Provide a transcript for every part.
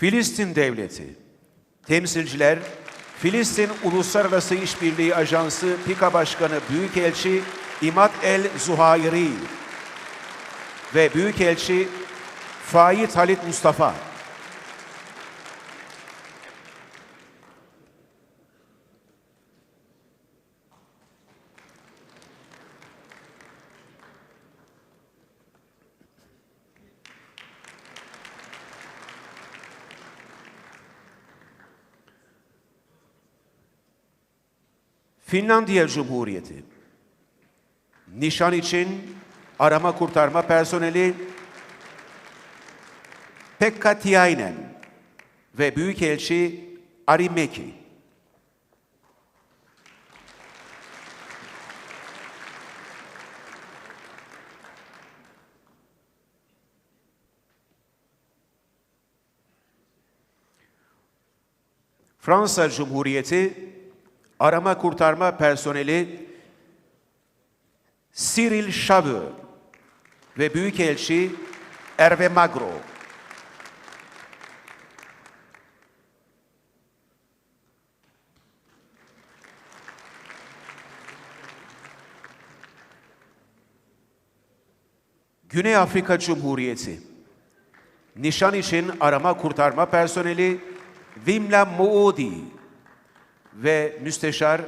Filistin Devleti Temsilciler Filistin Uluslararası İşbirliği Ajansı PİKA Başkanı Büyükelçi İmad El Zuhayri ve Büyükelçi Faik Halit Mustafa. Finlandiya Cumhuriyeti Nişan için arama kurtarma personeli Pekka Tiainen ve Büyükelçi Ari Meki. Fransa Cumhuriyeti arama kurtarma personeli Cyril Chaveux ve Büyükelçi Hervé Magro. Güney Afrika Cumhuriyeti Nişan için arama kurtarma personeli Wimla Moodi ve Müsteşar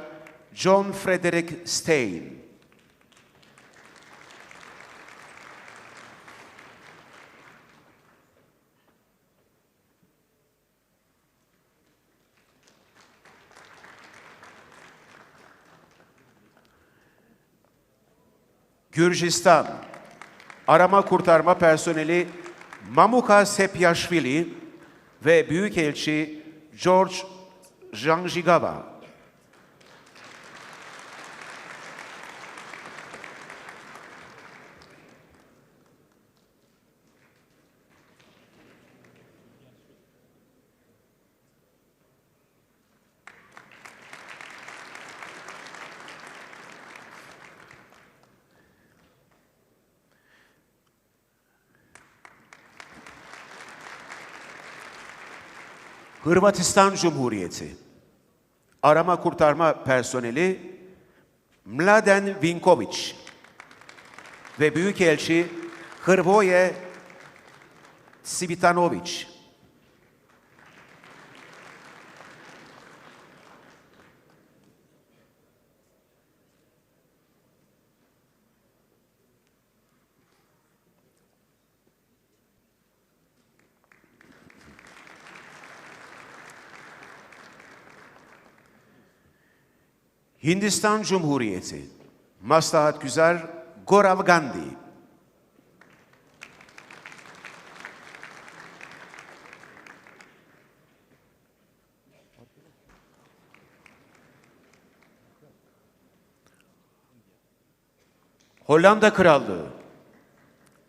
John Frederick Stein. Gürcistan Arama Kurtarma Personeli Mamuka Sepyashvili ve Büyükelçi George Janjigawa. Hırvatistan Cumhuriyeti Arama Kurtarma Personeli Mladen Vinković ve Büyükelçi Hrvoje Svitanović. Hindistan Cumhuriyeti. Maslahat Güzar Gorav Gandhi. Hollanda Krallığı.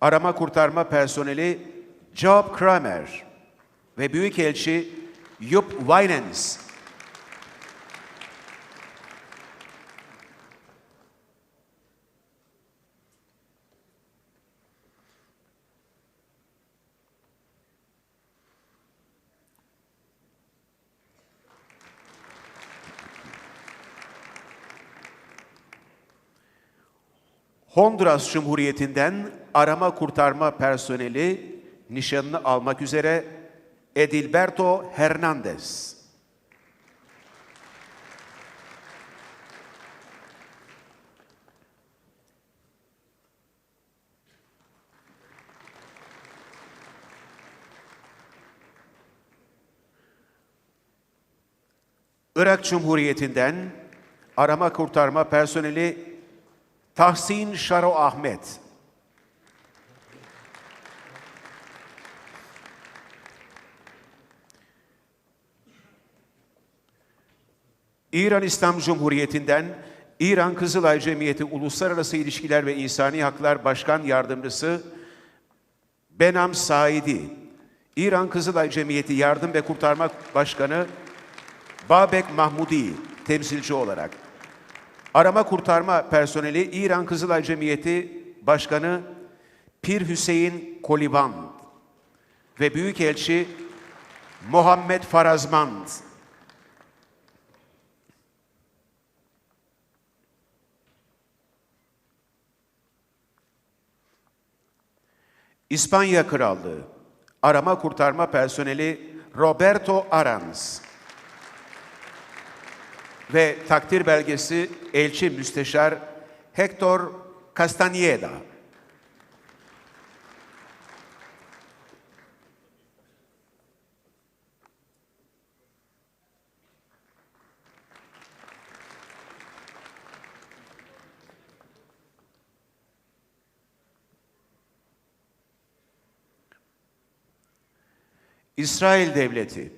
Arama Kurtarma Personeli Job Kramer ve Büyükelçi Jupp Wijnens. Honduras Cumhuriyeti'nden arama kurtarma personeli nişanını almak üzere Edilberto Hernandez. Irak Cumhuriyeti'nden arama kurtarma personeli Tahsin Şaro Ahmet. İran İslam Cumhuriyeti'nden İran Kızılay Cemiyeti Uluslararası İlişkiler ve İnsani Haklar Başkan Yardımcısı Benam Saidi, İran Kızılay Cemiyeti Yardım ve Kurtarma Başkanı Babek Mahmudi temsilci olarak Arama kurtarma personeli İran Kızılay Cemiyeti Başkanı Pir Hüseyin Koliban ve Büyükelçi Muhammed Farazmand. İspanya Krallığı Arama Kurtarma Personeli Roberto Arans ve takdir belgesi Elçi Müsteşar Hector Castañeda. İsrail Devleti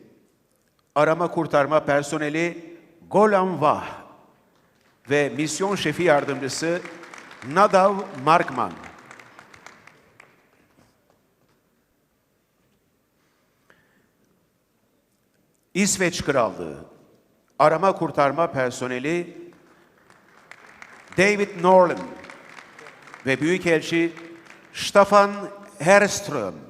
Arama Kurtarma Personeli Golan Vah ve Misyon Şefi Yardımcısı Nadav Markman. İsveç Krallığı Arama Kurtarma Personeli David Norland ve Büyükelçi Staffan Herström.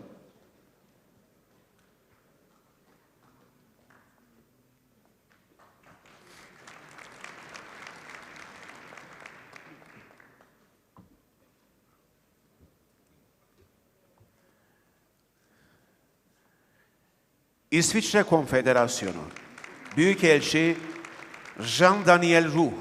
İsviçre Konfederasyonu. Büyükelçi Jean Daniel Ruh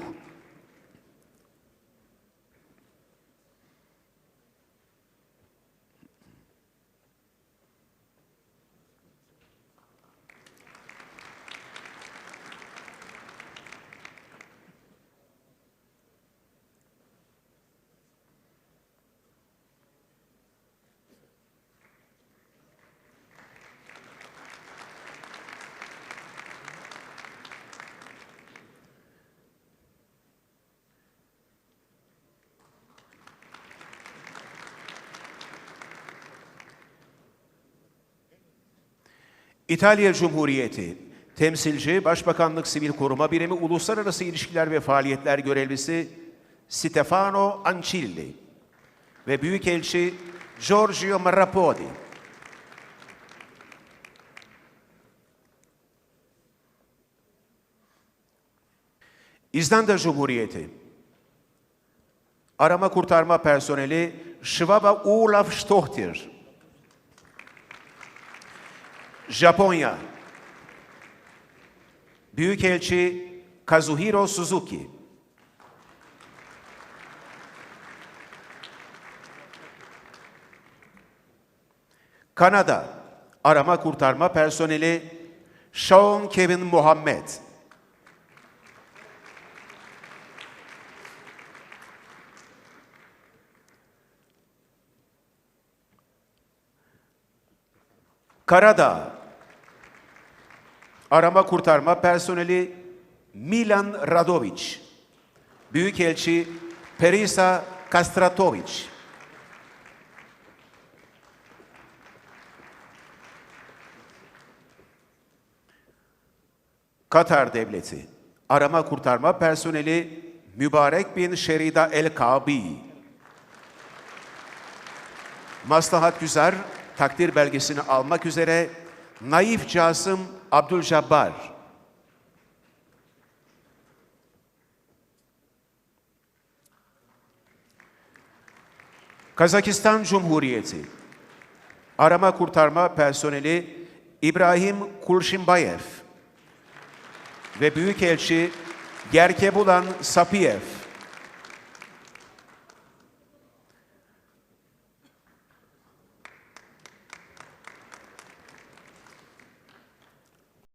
İtalya Cumhuriyeti Temsilci Başbakanlık Sivil Koruma Birimi Uluslararası İlişkiler ve Faaliyetler Görevlisi Stefano Ancilli ve Büyükelçi Giorgio Marrapodi. İzlanda Cumhuriyeti Arama Kurtarma Personeli Şvaba Olaf Stohtir Japonya. Büyükelçi Kazuhiro Suzuki. Kanada Arama Kurtarma Personeli Sean Kevin Muhammed Karadağ Arama Kurtarma Personeli Milan Radovic Büyükelçi Perisa Kastratovic Katar Devleti. Arama Kurtarma Personeli Mübarek bin Şerida El-Kabi Maslahat Güzer takdir belgesini almak üzere Naif Casım Abdülcabbar Kazakistan Cumhuriyeti. Arama Kurtarma Personeli İbrahim Kulşimbayev ve Büyükelçi Gerkebulan Sapiyev